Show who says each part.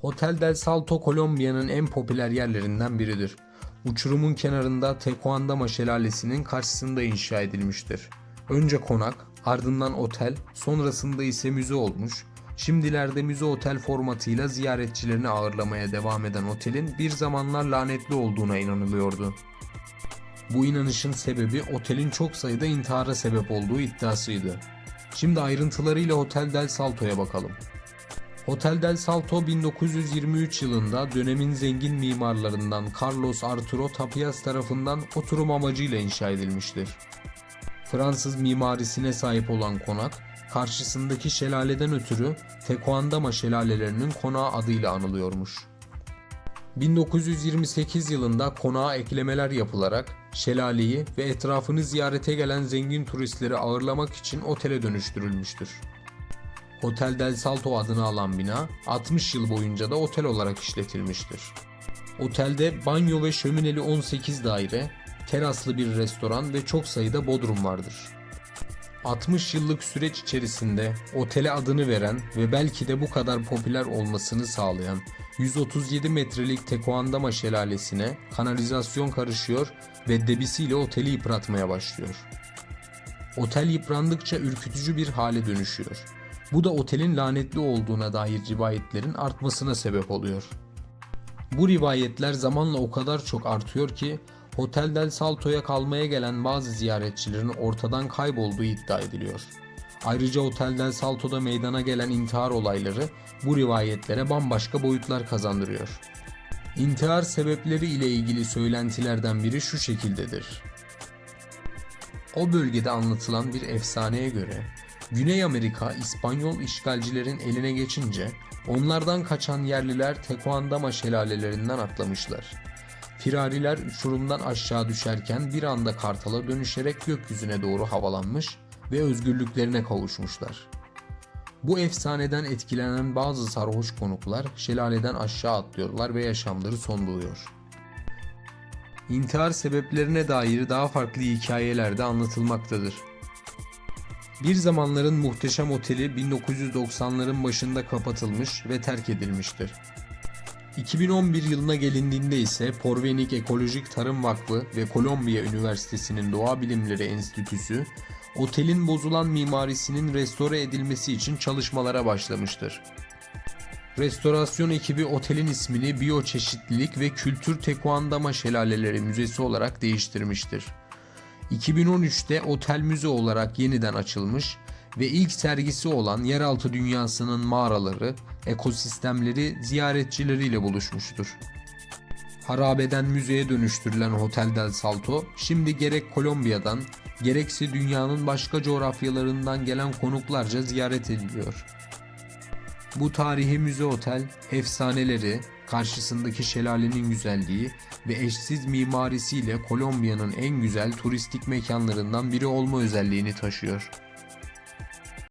Speaker 1: Hotel del Salto Kolombiya'nın en popüler yerlerinden biridir. Uçurumun kenarında Tequandama Şelalesi'nin karşısında inşa edilmiştir. Önce konak, ardından otel, sonrasında ise müze olmuş. Şimdilerde müze otel formatıyla ziyaretçilerini ağırlamaya devam eden otelin bir zamanlar lanetli olduğuna inanılıyordu. Bu inanışın sebebi otelin çok sayıda intihara sebep olduğu iddiasıydı. Şimdi ayrıntılarıyla Hotel del Salto'ya bakalım. Hotel del Salto 1923 yılında dönemin zengin mimarlarından Carlos Arturo Tapias tarafından oturum amacıyla inşa edilmiştir. Fransız mimarisine sahip olan konak, karşısındaki şelaleden ötürü Tequandama şelalelerinin konağı adıyla anılıyormuş. 1928 yılında konağa eklemeler yapılarak şelaleyi ve etrafını ziyarete gelen zengin turistleri ağırlamak için otele dönüştürülmüştür. Hotel del Salto adını alan bina 60 yıl boyunca da otel olarak işletilmiştir. Otelde banyo ve şömineli 18 daire, teraslı bir restoran ve çok sayıda bodrum vardır. 60 yıllık süreç içerisinde otele adını veren ve belki de bu kadar popüler olmasını sağlayan 137 metrelik Tequandama şelalesine kanalizasyon karışıyor ve debisiyle oteli yıpratmaya başlıyor. Otel yıprandıkça ürkütücü bir hale dönüşüyor. Bu da otelin lanetli olduğuna dair rivayetlerin artmasına sebep oluyor. Bu rivayetler zamanla o kadar çok artıyor ki Hotel del Salto'ya kalmaya gelen bazı ziyaretçilerin ortadan kaybolduğu iddia ediliyor. Ayrıca Hotel del Salto'da meydana gelen intihar olayları bu rivayetlere bambaşka boyutlar kazandırıyor. İntihar sebepleri ile ilgili söylentilerden biri şu şekildedir. O bölgede anlatılan bir efsaneye göre Güney Amerika İspanyol işgalcilerin eline geçince onlardan kaçan yerliler Tequandama şelalelerinden atlamışlar. Firariler uçurumdan aşağı düşerken bir anda kartala dönüşerek gökyüzüne doğru havalanmış ve özgürlüklerine kavuşmuşlar. Bu efsaneden etkilenen bazı sarhoş konuklar şelaleden aşağı atlıyorlar ve yaşamları son buluyor. İntihar sebeplerine dair daha farklı hikayeler de anlatılmaktadır. Bir zamanların muhteşem oteli 1990'ların başında kapatılmış ve terk edilmiştir. 2011 yılına gelindiğinde ise Porvenik Ekolojik Tarım Vakfı ve Kolombiya Üniversitesi'nin Doğa Bilimleri Enstitüsü otelin bozulan mimarisinin restore edilmesi için çalışmalara başlamıştır. Restorasyon ekibi otelin ismini Biyoçeşitlilik ve Kültür Tekuandama Şelaleleri Müzesi olarak değiştirmiştir. 2013'te otel müze olarak yeniden açılmış ve ilk sergisi olan yeraltı dünyasının mağaraları, ekosistemleri ziyaretçileriyle buluşmuştur. Harabeden müzeye dönüştürülen Hotel del Salto, şimdi gerek Kolombiya'dan gerekse dünyanın başka coğrafyalarından gelen konuklarca ziyaret ediliyor. Bu tarihi müze otel, efsaneleri, karşısındaki şelalenin güzelliği ve eşsiz mimarisiyle Kolombiya'nın en güzel turistik mekanlarından biri olma özelliğini taşıyor.